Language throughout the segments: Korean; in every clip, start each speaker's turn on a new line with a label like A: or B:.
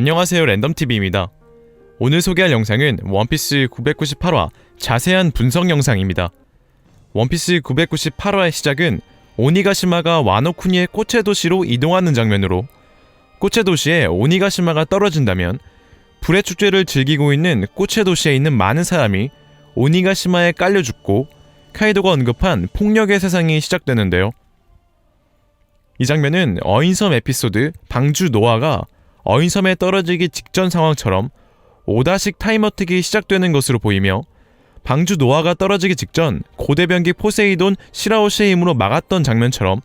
A: 안녕하세요 랜덤TV입니다. 오늘 소개할 영상은 원피스 998화 자세한 분석 영상입니다. 원피스 998화의 시작은 오니가시마가 와노쿠니의 꽃의 도시로 이동하는 장면으로 꽃의 도시에 오니가시마가 떨어진다면 불의 축제를 즐기고 있는 꽃의 도시에 있는 많은 사람이 오니가시마에 깔려 죽고 카이도가 언급한 폭력의 세상이 시작되는데요. 이 장면은 어인섬 에피소드 방주 노아가 어인섬에 떨어지기 직전 상황처럼 5다식 타임어택이 시작되는 것으로 보이며 방주 노아가 떨어지기 직전 고대변기 포세이돈 시라오시의 힘으로 막았던 장면처럼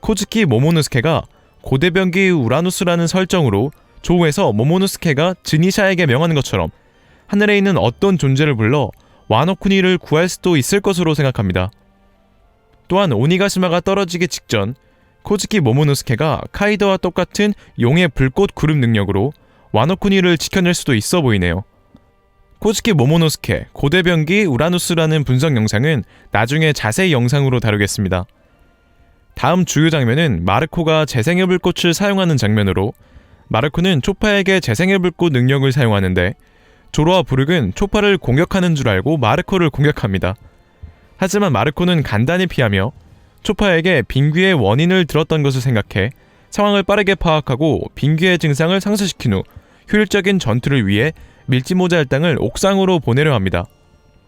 A: 코즈키 모모노스케가 고대변기 우라누스라는 설정으로 조우에서 모모노스케가 즈니샤에게 명하는 것처럼 하늘에 있는 어떤 존재를 불러 와노쿠니를 구할 수도 있을 것으로 생각합니다. 또한 오니가시마가 떨어지기 직전 코즈키 모모노스케가 카이도와 똑같은 용의 불꽃 구름 능력으로 와노쿠니를 지켜낼 수도 있어 보이네요. 코즈키 모모노스케 고대변기 우라누스라는 분석 영상은 나중에 자세히 영상으로 다루겠습니다. 다음 주요 장면은 마르코가 재생의 불꽃을 사용하는 장면으로 마르코는 초파에게 재생의 불꽃 능력을 사용하는데 조로와 부르은 초파를 공격하는 줄 알고 마르코를 공격합니다. 하지만 마르코는 간단히 피하며 초파에게 빙귀의 원인을 들었던 것을 생각해 상황을 빠르게 파악하고 빙귀의 증상을 상쇄시킨 후 효율적인 전투를 위해 밀지모자 일당을 옥상으로 보내려 합니다.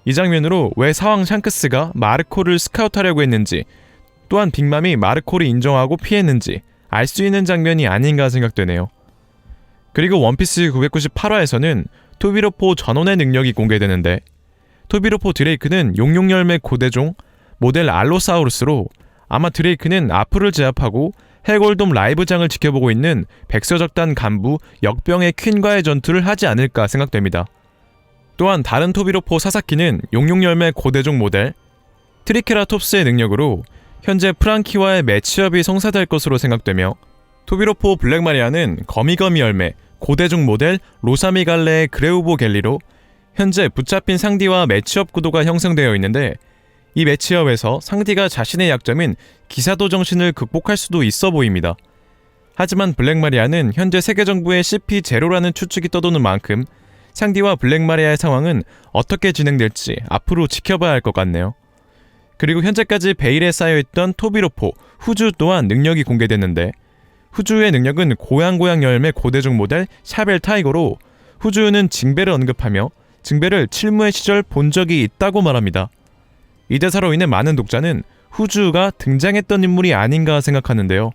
A: 이 장면으로 왜 사왕 샹크스가 마르코를 스카우트하려고 했는지 또한 빅맘이 마르코를 인정하고 피했는지 알 수 있는 장면이 아닌가 생각되네요. 그리고 원피스 998화에서는 토비로포 전원의 능력이 공개되는데 토비로포 드레이크는 용용열매 고대종 모델 알로사우루스로 아마 드레이크는 아프를 제압하고 해골돔 라이브장을 지켜보고 있는 백서적단 간부 역병의 퀸과의 전투를 하지 않을까 생각됩니다. 또한 다른 토비로포 사사키는 용용열매 고대종 모델 트리케라톱스의 능력으로 현재 프랑키와의 매치업이 성사될 것으로 생각되며 토비로포 블랙마리아는 거미거미 열매 고대종 모델 로사미갈레의 그레우보 갤리로 현재 붙잡힌 상디와 매치업 구도가 형성되어 있는데 이 매치업에서 상디가 자신의 약점인 기사도 정신을 극복할 수도 있어 보입니다. 하지만 블랙마리아는 현재 세계 정부의 CP0라는 추측이 떠도는 만큼 상디와 블랙마리아의 상황은 어떻게 진행될지 앞으로 지켜봐야 할 것 같네요. 그리고 현재까지 베일에 쌓여있던 토비로포, 후주 또한 능력이 공개됐는데 후주의 능력은 고양고양 열매 고대중 모델 샤벨 타이거로 후주는 징배를 언급하며 징배를 칠무의 시절 본 적이 있다고 말합니다. 이 대사로 인해 많은 독자는 후주가 등장했던 인물이 아닌가 생각하는데요.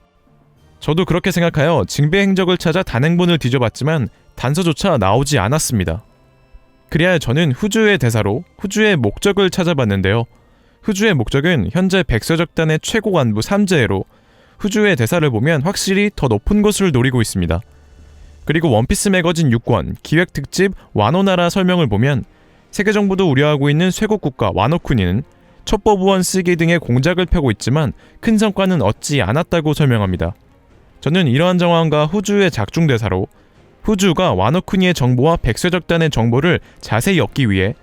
A: 저도 그렇게 생각하여 징배 행적을 찾아 단행본을 뒤져봤지만 단서조차 나오지 않았습니다. 그리하여 저는 후주의 대사로 후주의 목적을 찾아봤는데요. 후주의 목적은 현재 백서적단의 최고 간부 삼재로 후주의 대사를 보면 확실히 더 높은 곳을 노리고 있습니다. 그리고 원피스 매거진 6권 기획 특집 와노나라 설명을 보면 세계 정부도 우려하고 있는 쇄국 국가 와노쿠니는 첩보부원 쓰기 등의 공작을 펴고 있지만 큰 성과는 얻지 않았다고 설명합니다. 저는 이러한 정황과 후주의 작중 대사로 후주가 와노쿠니의 정보와 백서적단의 정보를 자세히 얻기 위해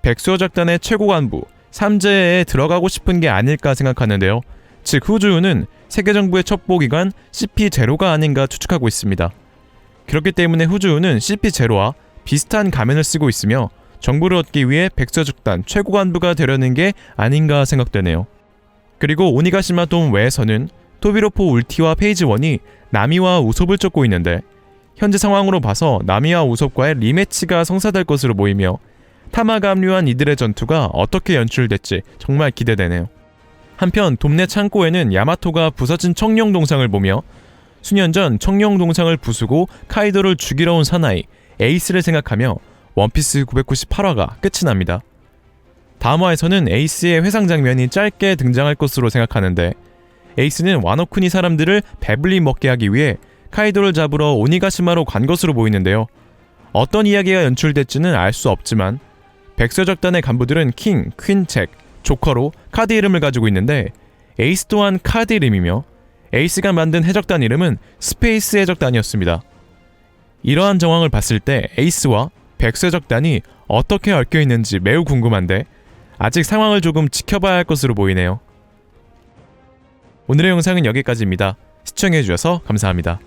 A: 백서적단의 최고 간부 삼재에 들어가고 싶은 게 아닐까 생각하는데요. 즉 후주는 세계 정부의 첩보기관 CP0가 아닌가 추측하고 있습니다. 그렇기 때문에 후주는 CP0와 비슷한 가면을 쓰고 있으며 정보를 얻기 위해 백서죽단 최고 간부가 되려는 게 아닌가 생각되네요. 그리고 오니가시마 돔 외에서는 토비로포 울티와 페이지 1이 나미와 우섭을 쫓고 있는데 현재 상황으로 봐서 나미와 우섭과의 리매치가 성사될 것으로 보이며 타마가 합류한 이들의 전투가 어떻게 연출될지 정말 기대되네요. 한편 돔내 창고에는 야마토가 부서진 청룡 동상을 보며 수년 전 청룡 동상을 부수고 카이도를 죽이러 온 사나이 에이스를 생각하며 원피스 998화가 끝이 납니다. 다음 화에서는 에이스의 회상 장면이 짧게 등장할 것으로 생각하는데 에이스는 와노쿠니 사람들을 배불리 먹게 하기 위해 카이도를 잡으러 오니가시마로 간 것으로 보이는데요. 어떤 이야기가 연출될지는 알 수 없지만 백서적단의 간부들은 킹, 퀸, 잭, 조커로 카드 이름을 가지고 있는데 에이스 또한 카드 이름이며 에이스가 만든 해적단 이름은 스페이스 해적단이었습니다. 이러한 정황을 봤을 때 에이스와 백서적단이 어떻게 얽혀 있는지 매우 궁금한데 아직 상황을 조금 지켜봐야 할 것으로 보이네요. 오늘의 영상은 여기까지입니다. 시청해주셔서 감사합니다.